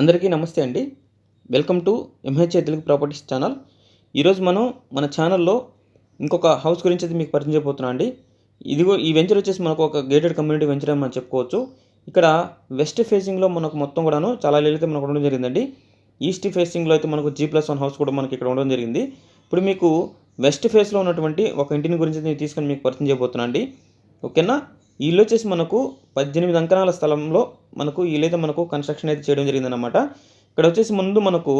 అందరికీ నమస్తే అండి. Welcome to MHA Telugu properties channel ఈరోజు మనం మన ఛానల్లో ఇంకొక హౌస్ గురించి అయితే మీకు పరిచయం చేయబోతున్నాం అండి. ఇదిగో ఈ వెంచర్ వచ్చేసి మనకు ఒక గేటెడ్ కమ్యూనిటీ వెంచర్ అని మనం చెప్పుకోవచ్చు. ఇక్కడ వెస్ట్ ఫేసింగ్లో మనకు మొత్తం కూడాను చాలా ఇల్లు మనకు ఉండడం జరిగిందండి. ఈస్ట్ ఫేసింగ్లో అయితే మనకు జీ ప్లస్ వన్ హౌస్ కూడా మనకి ఇక్కడ ఉండడం జరిగింది. ఇప్పుడు మీకు వెస్ట్ ఫేస్లో ఉన్నటువంటి ఒక ఇంటిని గురించి నేను తీసుకొని మీకు పరిచయం చేయబోతున్నాను అండి. ఓకేనా ఇల్లు వచ్చేసి మనకు పద్దెనిమిది అంకణాల స్థలంలో మనకు వీళ్ళైతే మనకు కన్స్ట్రక్షన్ అయితే చేయడం జరిగిందనమాట ఇక్కడ వచ్చేసి ముందు మనకు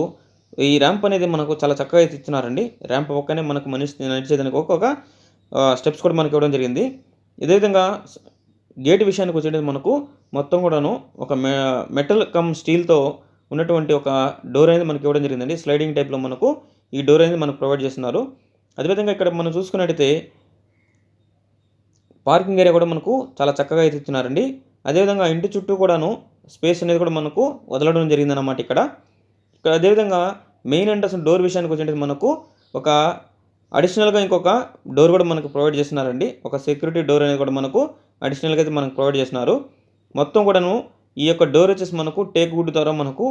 ఈ ర్యాంప్ అనేది మనకు చాలా చక్కగా అయితే ఇచ్చినారండి ర్యాంప్ పక్కనే మనకు మనిషి నడిచేదానికి ఒక్కొక్క స్టెప్స్ కూడా మనకి ఇవ్వడం జరిగింది. ఇదే విధంగా గేట్ విషయానికి వచ్చేటది మనకు మొత్తం కూడాను ఒక మె మెటల్ కమ్ స్టీల్తో ఉన్నటువంటి ఒక డోర్ అనేది మనకి ఇవ్వడం జరిగిందండి. స్లైడింగ్ టైప్లో మనకు ఈ డోర్ అనేది మనకు ప్రొవైడ్ చేస్తున్నారు. అదేవిధంగా ఇక్కడ మనం చూసుకున్నట్టయితే పార్కింగ్ ఏరియా కూడా మనకు చాలా చక్కగా అయితే ఇచ్చినారండి అదేవిధంగా ఇంటి చుట్టూ కూడాను స్పేస్ అనేది కూడా మనకు వదలడం జరిగిందన్నమాట ఇక్కడ. ఇక్కడ అదేవిధంగా మెయిన్ ఎంట్రన్స్ డోర్ విషయానికి వచ్చేది మనకు ఒక అడిషనల్గా ఇంకొక డోర్ కూడా మనకు ప్రొవైడ్ చేస్తున్నారండి. ఒక సెక్యూరిటీ డోర్ అనేది కూడా మనకు అడిషనల్గా అయితే మనకు ప్రొవైడ్ చేస్తున్నారు. మొత్తం కూడాను ఈ యొక్క డోర్ వచ్చేసి మనకు టేక్ వుడ్ ద్వారా మనకు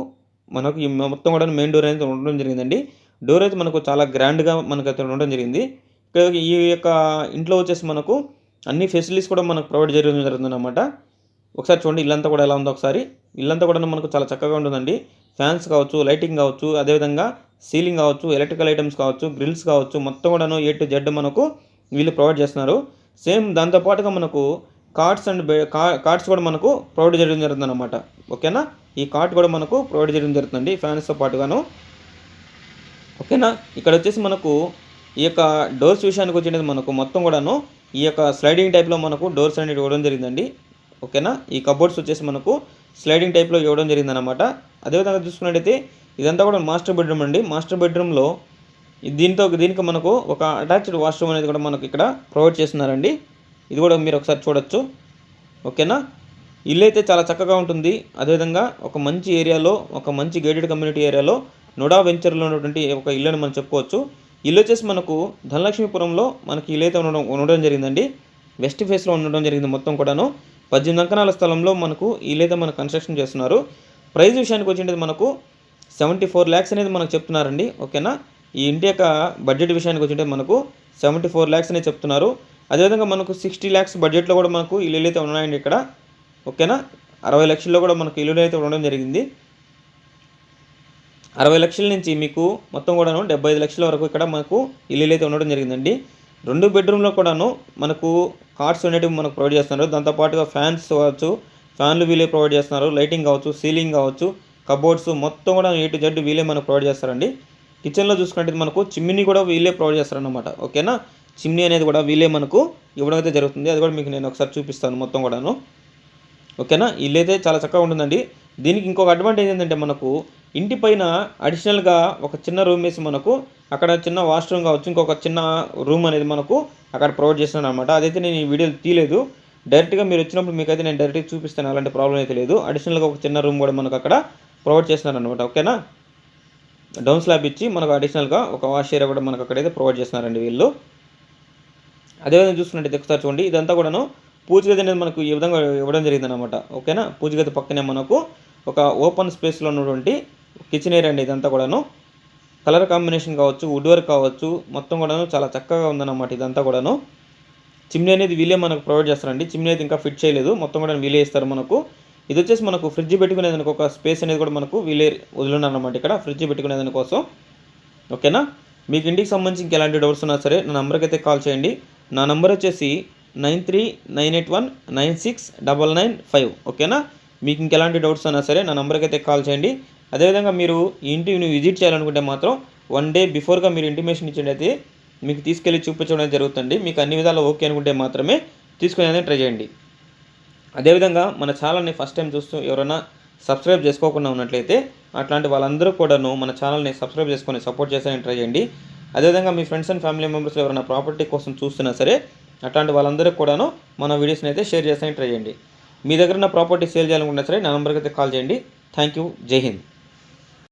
మనకు ఈ మొత్తం కూడా మెయిన్ డోర్ అనేది ఉండడం జరిగిందండి. డోర్ అయితే మనకు చాలా గ్రాండ్గా మనకు అయితే ఉండడం జరిగింది. ఇక్కడ ఈ యొక్క ఇంట్లో వచ్చేసి మనకు అన్ని ఫెసిలిటీస్ కూడా మనకు ప్రొవైడ్ చేయడం జరుగుతుంది అనమాట ఒకసారి చూడండి ఇల్లంతా కూడా ఎలా ఉందో ఒకసారి. ఇల్లంతా కూడా మనకు చాలా చక్కగా ఉంటుందండి. ఫ్యాన్స్ కావచ్చు లైటింగ్ కావచ్చు అదేవిధంగా సీలింగ్ కావచ్చు ఎలక్ట్రికల్ ఐటమ్స్ కావచ్చు గ్రిల్స్ కావచ్చు మొత్తం కూడాను ఏ టు జెడ్ మనకు వీళ్ళు ప్రొవైడ్ చేస్తున్నారు. సేమ్ దాంతోపాటుగా మనకు కార్డ్స్ అండ్ కార్డ్స్ కూడా మనకు ప్రొవైడ్ చేయడం జరుగుతుంది అనమాట ఓకేనా ఈ కార్డ్ కూడా మనకు ప్రొవైడ్ చేయడం జరుగుతుంది ఫ్యాన్స్తో పాటుగాను. ఓకేనా ఇక్కడ వచ్చేసి మనకు ఈ యొక్క డోర్స్ విషయానికి వచ్చేది మనకు మొత్తం కూడాను ఈ యొక్క స్లైడింగ్ టైప్లో మనకు డోర్స్ అనేవి ఇవ్వడం జరిగిందండి. ఓకేనా ఈ కబోర్డ్స్ వచ్చేసి మనకు స్లైడింగ్ టైప్లో ఇవ్వడం జరిగిందనమాట అదేవిధంగా చూసుకున్నట్టయితే ఇదంతా కూడా మాస్టర్ బెడ్రూమ్ అండి. మాస్టర్ బెడ్రూమ్లో దీంతో దీనికి మనకు ఒక అటాచ్డ్ వాష్రూమ్ అనేది కూడా మనకు ఇక్కడ ప్రొవైడ్ చేస్తున్నారండి. ఇది కూడా మీరు ఒకసారి చూడొచ్చు. ఓకేనా ఇల్లు అయితే చాలా చక్కగా ఉంటుంది. అదేవిధంగా ఒక మంచి ఏరియాలో ఒక మంచి గేటెడ్ కమ్యూనిటీ ఏరియాలో నోడా వెంచర్లో ఉన్నటువంటి ఒక ఇల్లు అని మనం చెప్పుకోవచ్చు. ఇల్లు వచ్చేసి మనకు ధనలక్ష్మీపురంలో మనకి ఇల్లు అయితే ఉండడం ఉండడం జరిగిందండి. వెస్ట్ ఫేస్లో ఉండడం జరిగింది మొత్తం కూడాను. పద్దెనిమిది అంకణాల స్థలంలో మనకు ఇల్లు అయితే మనకు కన్స్ట్రక్షన్ చేస్తున్నారు. ప్రైస్ విషయానికి వచ్చింది మనకు సెవెంటీ ఫోర్ ల్యాక్స్ అనేది మనకు చెప్తున్నారండి. ఓకేనా? ఈ ఇంటి యొక్క బడ్జెట్ విషయానికి వచ్చింటే మనకు సెవెంటీ ఫోర్ ల్యాక్స్ అనేది చెప్తున్నారు. అదేవిధంగా మనకు సిక్స్టీ ల్యాక్స్ బడ్జెట్లో కూడా మనకు ఇల్లు అయితే ఉన్నాయండి ఇక్కడ. ఓకేనా? అరవై లక్షల్లో కూడా మనకు ఇల్లు అయితే ఉండడం జరిగింది. అరవై లక్షల నుంచి మీకు మొత్తం కూడాను డెబ్బై ఐదు లక్షల వరకు ఇక్కడ మనకు ఇల్లులు అయితే ఉండడం జరిగిందండి. రెండు బెడ్రూమ్లో కూడాను మనకు కార్డ్స్ అనేటివి మనకు ప్రొవైడ్ చేస్తున్నారు. దాంతోపాటుగా ఫ్యాన్స్ కావచ్చు ఫ్యాన్లు వీలే ప్రొవైడ్ చేస్తున్నారు. లైటింగ్ కావచ్చు సీలింగ్ కావచ్చు కబోర్డ్స్ మొత్తం కూడా ఏ టు జెడ్ వీలే మనకు ప్రొవైడ్ చేస్తారండి. కిచెన్లో చూసుకున్నట్టు మనకు చిమ్నీ కూడా వీలే ప్రొవైడ్ చేస్తారన్నమాట. ఓకేనా? చిమ్నీ అనేది కూడా వీలే మనకు ఇవ్వడం అయితే జరుగుతుంది. అది కూడా మీకు నేను ఒకసారి చూపిస్తాను మొత్తం కూడాను. ఓకేనా? ఇల్లు అయితే చాలా చక్కగా ఉంటుందండి. దీనికి ఇంకొక అడ్వాంటేజ్ ఏంటంటే మనకు ఇంటి పైన అడిషనల్గా ఒక చిన్న రూమ్ వేసి మనకు అక్కడ చిన్న వాష్రూమ్ కావచ్చు ఇంకొక చిన్న రూమ్ అనేది మనకు అక్కడ ప్రొవైడ్ చేస్తున్నాను అనమాట అదైతే నేను ఈ వీడియోలు తీయలేదు. డైరెక్ట్గా మీరు వచ్చినప్పుడు మీకైతే నేను డైరెక్ట్గా చూపిస్తాను. అలాంటి ప్రాబ్లం అయితే లేదు. అడిషనల్గా ఒక చిన్న రూమ్ కూడా మనకు అక్కడ ప్రొవైడ్ చేస్తున్నారు అనమాట ఓకేనా? డౌన్ స్లాబ్ ఇచ్చి మనకు అడిషనల్గా ఒక వాష్ ఏరియా కూడా మనకు అక్కడైతే ప్రొవైడ్ చేస్తున్నారండి వీళ్ళు. అదేవిధంగా చూసుకున్నట్టయితే ఒకసారి చూడండి. ఇదంతా కూడాను పూజ గది అనేది మనకు ఈ విధంగా ఇవ్వడం జరిగిందనమాట ఓకేనా? పూజ గది పక్కనే మనకు ఒక ఓపెన్ స్పేస్లో ఉన్నటువంటి కిచెన్ ఏరియా అండి ఇదంతా కూడాను. కలర్ కాంబినేషన్ కావచ్చు వుడ్ వర్క్ కావచ్చు మొత్తం కూడాను చాలా చక్కగా ఉందన్నమాట ఇదంతా కూడాను. చిమ్నీ అనేది వీలే మనకు ప్రొవైడ్ చేస్తారండి. చిమ్నీ అయితే ఇంకా ఫిట్ చేయలేదు. మొత్తం కూడా వీలే ఇస్తారు మనకు. ఇది వచ్చేసి మనకు ఫ్రిడ్జ్ పెట్టుకునేదానికి ఒక స్పేస్ అనేది కూడా మనకు వీలే వదిలినారనమాట ఇక్కడ ఫ్రిడ్జ్ పెట్టుకునేదాని కోసం ఓకేనా? మీకు ఇంటికి సంబంధించి ఇంకెలాంటి డౌట్స్ ఉన్నా సరే నా నెంబర్కి అయితే కాల్ చేయండి. నా నెంబర్ వచ్చేసి nine three nine eight one nine six double nine five. ఓకేనా? మీకు ఇంకెలాంటి డౌట్స్ ఉన్నా సరే నా నెంబర్కి అయితే కాల్ చేయండి. అదేవిధంగా మీరు ఇంటిని విజిట్ చేయాలనుకుంటే మాత్రం వన్ డే బిఫోర్గా మీరు ఇంటిమేషన్ ఇచ్చినట్టయితే మీకు తీసుకెళ్ళి చూపించడం జరుగుతుంది. మీకు అన్ని విధాలు ఓకే అనుకుంటే మాత్రమే తీసుకునేది ట్రై చేయండి. అదేవిధంగా మన ఛానల్ని ఫస్ట్ టైం చూస్తూ ఎవరైనా సబ్స్క్రైబ్ చేసుకోకుండా ఉన్నట్లయితే అట్లాంటి వాళ్ళందరూ కూడాను మన ఛానల్ని సబ్స్క్రైబ్ చేసుకొని సపోర్ట్ చేసాలని ట్రై చేయండి. అదేవిధంగా మీ ఫ్రెండ్స్ అండ్ ఫ్యామిలీ మెంబర్స్ ఎవరైనా ప్రాపర్టీ కోసం చూస్తున్నా సరే అట్లాంటి వాళ్ళందరికీ కూడాను మన వీడియోస్ని అయితే షేర్ చేస్తానికి ట్రై చేయండి. మీ దగ్గర ఉన్న ప్రాపర్టీ సేల్ చేయాలనుకున్నా సరే నా నెంబర్కి అయితే కాల్ చేయండి. Thank you. జై హింద్.